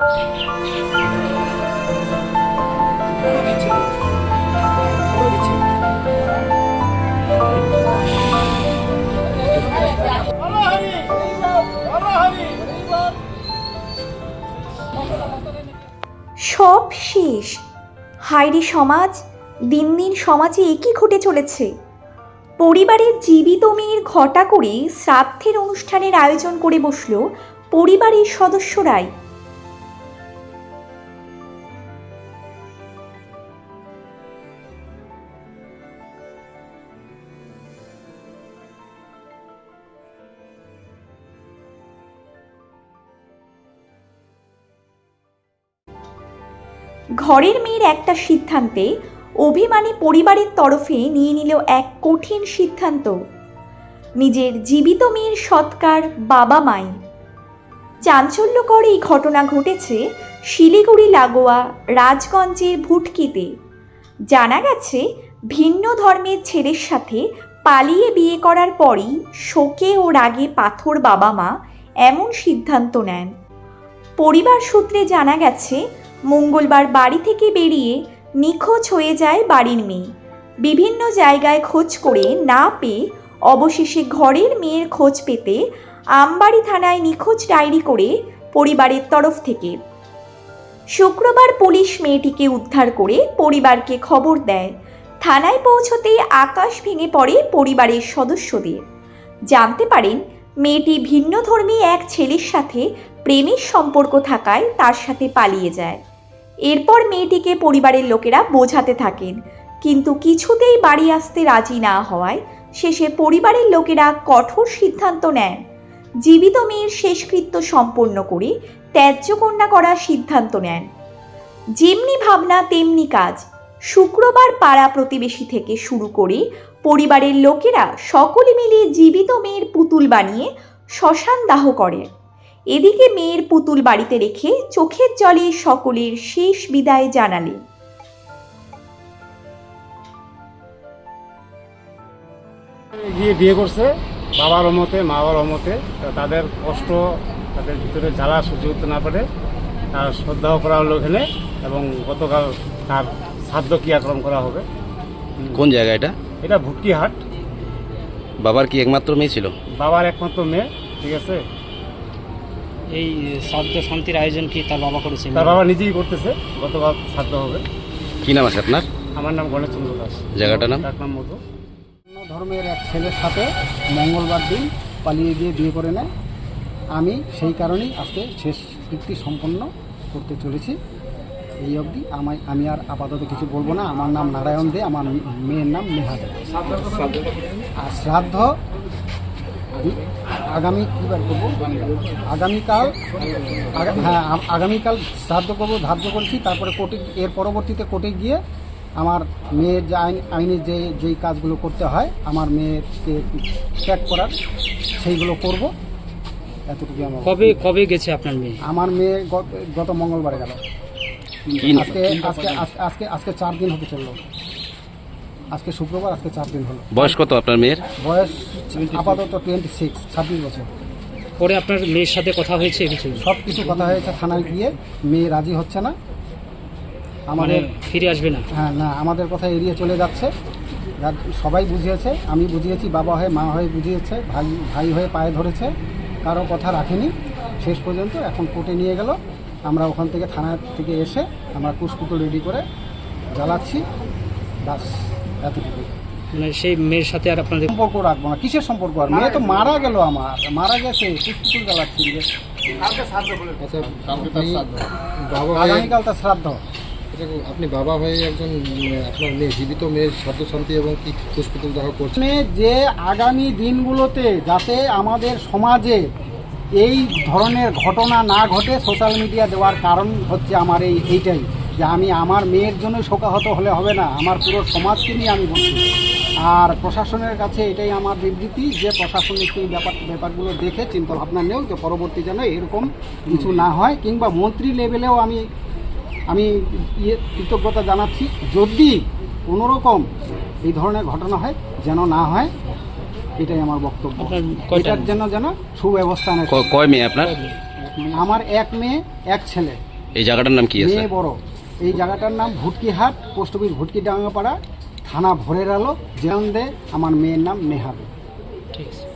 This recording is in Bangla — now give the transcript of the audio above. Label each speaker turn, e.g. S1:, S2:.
S1: সব শেষ। হায়রি সমাজ, দিন দিন সমাজে একই ঘটে চলেছে। পরিবারের জীবিত মেয়ের ঘটা করে শ্রাদ্ধের অনুষ্ঠানের আয়োজন করে বসল পরিবারের সদস্যরাই। ঘরের মেয়ের একটা সিদ্ধান্তে অভিমানী পরিবারের তরফে নিয়ে নিল এক কঠিন সিদ্ধান্ত। নিজের জীবিত মেয়ের সৎকার বাবা মাই চাঞ্চল্যকর এই ঘটনা ঘটেছে শিলিগুড়ি লাগোয়া রাজগঞ্জের ভুটকিতে। জানা গেছে, ভিন্ন ধর্মের ছেলের সাথে পালিয়ে বিয়ে করার পরই শোকে ও রাগে পাথর বাবা মা এমন সিদ্ধান্ত নেন। পরিবার সূত্রে জানা গেছে মঙ্গলবার বাড়ি থেকে বেরিয়ে নিখোঁজ হয়ে যায় বাড়ির মেয়ে। বিভিন্ন জায়গায় খোঁজ করে না পেয়ে অবশেষে ঘরের মেয়ের খোঁজ পেতে আমবাড়ি থানায় নিখোঁজ ডায়েরি করে পরিবারের তরফ থেকে। শুক্রবার পুলিশ মেয়েটিকে উদ্ধার করে পরিবারকে খবর দেয়। থানায় পৌঁছতেই আকাশ ভেঙে পড়ে পরিবারের সদস্যদের। জানতে পারেন, মেয়েটি ভিন্নধর্মী এক ছেলের সাথে প্রেমের সম্পর্ক থাকায় তার সাথে পালিয়ে যায়। এরপর মেয়েটিকে পরিবারের লোকেরা বোঝাতে থাকেন। কিন্তু কিছুতেই বাড়ি আসতে রাজি না হওয়ায় শেষে পরিবারের লোকেরা কঠোর সিদ্ধান্ত নেন। জীবিত মেয়ের শেষকৃত্য সম্পন্ন করে ত্যায্য কন্যা করার সিদ্ধান্ত নেন। যেমনি ভাবনা, তেমনি কাজ। শুক্রবার পাড়া প্রতিবেশী থেকে শুরু করে পরিবারের লোকেরা সকলে মিলে জীবিত মেয়ের পুতুল বানিয়ে শ্মশান দাহ করে। এদিকে মেয়ের পুতুল বাড়িতে রেখে চোখের জলে সকলের শেষ বিদায় জানালেন
S2: গিয়ে বিয়ে করছে বাবার অমতে মা বাবার অমতে তাদের কষ্ট তাদের ভিতরে জ্বালা সহ্য করতে না পারে। তার শ্রদ্ধাও করা হলো এখানে এবং গতকাল তার শ্রাদ্ধ ক্রিয়াক্রম করা হবে।
S3: কোন জায়গা এটা?
S2: এটা ভুট্টি হাট
S3: বাবার কি একমাত্র মেয়ে ছিল?
S2: বাবার একমাত্র মেয়ে ঠিক আছে?
S4: এই শ্রাদ্ধ শান্তির আয়োজন কি তার বাবা করেছিল
S2: তার বাবা নিজেই করতেছে গতকাল শ্রাদ্ধ হবে।
S3: কি নাম আছে আপনার?
S2: আমার নাম গণেশচন্দ্র দাস।
S3: জায়গাটার নাম?
S2: ডাক নাম মতো
S5: অন্য ধর্মের এক ছেলের সাথে মঙ্গলবার দিন পালিয়ে গিয়ে বিয়ে করে নেয়। আমি সেই কারণেই আজকে শেষ কৃতি সম্পন্ন করতে চলেছি। এই অবধি আমায় আমি আর আপাতত কিছু বলব না। আমার নাম নারায়ণ দে আমার মেয়ের নাম নেহা দে। আর শ্রাদ্ধ আগামী কী বার করব? আগামীকাল আগা- হ্যাঁ আগামীকাল শ্রাদ্ধ করব ধার্য করছি তারপরে কোর্টে এর পরবর্তীতে কোর্টে গিয়ে আমার মেয়ের যে আইন আইনে যে যেই কাজগুলো করতে হয় আমার মেয়েকে ত্যাগ করার সেইগুলো করব। এতটুকু আমার
S4: কবে কবে গেছে আপনার মেয়ে?
S5: আমার মেয়ে গত- গত মঙ্গলবারে গেল। আজকে আজকে- আজকে আজকে চার দিন হতে চলল। আজকে শুক্রবার আজকে চার দিন হলো।
S3: বয়স কত আপনার মেয়ের?
S5: বয়স আপাতত টোয়েন্টি সিক্স ছাব্বিশ বছর।
S4: পরে আপনার মেয়ের সাথে কথা হয়েছে কিছু?
S5: সব কিছু কথা হয়েছে থানায় গিয়ে মেয়ে রাজি হচ্ছে না।
S4: মানে
S5: আমাদের
S4: ফিরে আসবে না?
S5: হ্যাঁ না আমাদের কথা এড়িয়ে চলে যাচ্ছে। সবাই বুঝিয়েছে আমি বুঝিয়েছি বাবা হয়ে মা হয়ে বুঝিয়েছে ভাই ভাই হয়ে পায়ে ধরেছে কারও কথা রাখেনি। শেষ পর্যন্ত এখন কোর্টে নিয়ে গেল। আমরা ওখান থেকে থানা থেকে এসে আমরা কুসকুটো রেডি করে জ্বালাচ্ছি। বাস এতটুকু
S4: মানে সেই মেয়ের সাথে আর আপনাদের
S5: সম্পর্ক রাখব না কিসের সম্পর্ক আর? মেয়ে তো মারা গেল আমার মারা গেছে
S6: আচ্ছা আপনি
S5: আগামীকাল তার শ্রাদ্ধ।
S6: আপনি বাবা হয়ে একজন আপনার মেয়ে জীবিত মেয়ের সাধ্য শান্তি এবং কি পুষ্পিতুল দাহ করছেন
S5: যে আগামী দিনগুলোতে যাতে আমাদের সমাজে এই ধরনের ঘটনা না ঘটে সোশ্যাল মিডিয়া দেওয়ার কারণ হচ্ছে আমার এই এইটাই। যে আমি আমার মেয়ের জন্য শোকাহত হলে হবে না আমার পুরো সমাজকে নিয়ে আমি বলছি। আর প্রশাসনের কাছে এটাই আমার বিবৃতি যে প্রশাসন একটু এই ব্যাপার ব্যাপারগুলো দেখে চিন্তা ভাবনা নেও যে পরবর্তী যেন এরকম কিছু না হয় কিংবা মন্ত্রী লেভেলেও আমি আমি ইয়ে কৃতজ্ঞতা জানাচ্ছি। যদি কোনোরকম এই ধরনের ঘটনা হয় যেন না হয় এটাই আমার বক্তব্য। এটার জন্য যেন সুব্যবস্থা নেয়।
S3: কয় মেয়ে আপনার?
S5: আমার এক মেয়ে এক ছেলে।
S3: এই জায়গাটার নাম কি আছে?
S5: মেয়ে বড়। এই জায়গাটার নাম ভুটকিহাট, পোস্ট অফিস ভুটকি ডাঙ্গাপাড়া থানা ভোরের আলো জেলান্দে আমার মেয়ের নাম নেহাবে।
S4: ঠিক আছে।